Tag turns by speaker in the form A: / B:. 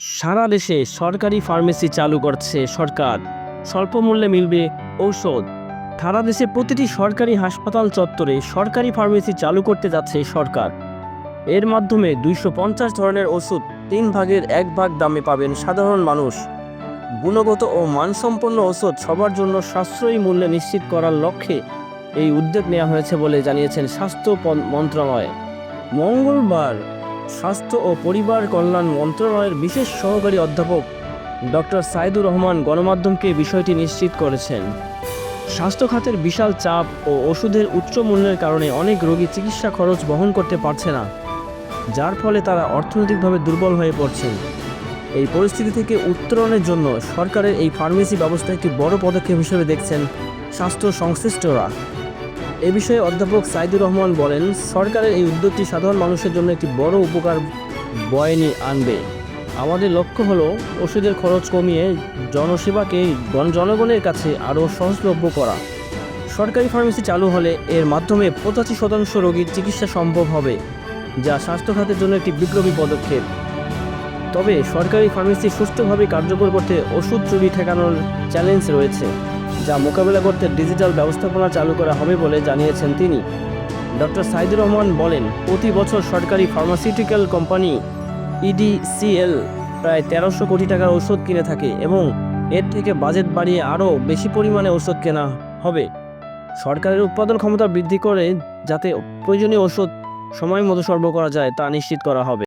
A: সারা দেশে সরকারি ফার্মেসি চালু করছে সরকার। স্বল্প মূল্যে মিলবে ঔষধ। সারা দেশে প্রতিটি সরকারি হাসপাতাল চত্বরে সরকারি ফার্মেসি চালু করতে যাচ্ছে সরকার। এর মাধ্যমে দুইশো পঞ্চাশ ধরনের ওষুধ তিন ভাগের এক ভাগ দামে পাবেন সাধারণ মানুষ। গুণগত ও মানসম্পন্ন ওষুধ সবার জন্য সাশ্রয়ী মূল্যে নিশ্চিত করার লক্ষ্যে এই উদ্যোগ নেওয়া হয়েছে বলে জানিয়েছেন স্বাস্থ্য মন্ত্রণালয়। মঙ্গলবার স্বাস্থ্য ও পরিবার কল্যাণ মন্ত্রণালয়ের বিশেষ সহকারী অধ্যাপক ডক্টর সাইদুর রহমান গণমাধ্যমকে বিষয়টি নিশ্চিত করেছেন। স্বাস্থ্য খাতের বিশাল চাপ ও ওষুধের উচ্চ মূল্যের কারণে অনেক রোগী চিকিৎসা খরচ বহন করতে পারছে না, যার ফলে তারা অর্থনৈতিকভাবে দুর্বল হয়ে পড়ছেন। এই পরিস্থিতি থেকে উত্তরণের জন্য সরকারের এই ফার্মেসি ব্যবস্থা একটি বড় পদক্ষেপ হিসেবে দেখছেন স্বাস্থ্য সংশ্লিষ্টরা। এ বিষয়ে অধ্যাপক সাইদুর রহমান বলেন, সরকারের এই উদ্যোগটি সাধারণ মানুষের জন্য একটি বড় উপকার বয়নি আনবে। আমাদের লক্ষ্য হলো ওষুধের খরচ কমিয়ে জনসেবাকে জন- জনগণের কাছে আরও সহজলভ্য করা। সরকারি ফার্মেসি চালু হলে এর মাধ্যমে পঁচাশি শতাংশ রোগীর চিকিৎসা সম্ভব হবে, যা স্বাস্থ্য খাতের জন্য একটি বিপ্লবী পদক্ষেপ। তবে সরকারি ফার্মেসি সুষ্ঠুভাবে কার্যকর করতে ওষুধ চুরি ঠেকানোর চ্যালেঞ্জ রয়েছে। যা মোকাবেলা করতে ডিজিটাল ব্যবস্থাপনা চালু করা হবে বলে জানিয়েছেন তিনি। ডক্টর সাইদুর রহমান বলেন, প্রতি বছর সরকারি ফার্মাসিউটিক্যাল কোম্পানি ইডিসিএল প্রায় তেরোশো কোটি টাকার ওষুধ কিনে থাকে এবং এর থেকে বাজেট বাড়িয়ে আরও বেশি পরিমাণে ওষুধ কেনা হবে। সরকারের উৎপাদন ক্ষমতা বৃদ্ধি করে যাতে প্রয়োজনীয় ওষুধ সময় মতো সরবরাহ করা যায় তা নিশ্চিত করা হবে।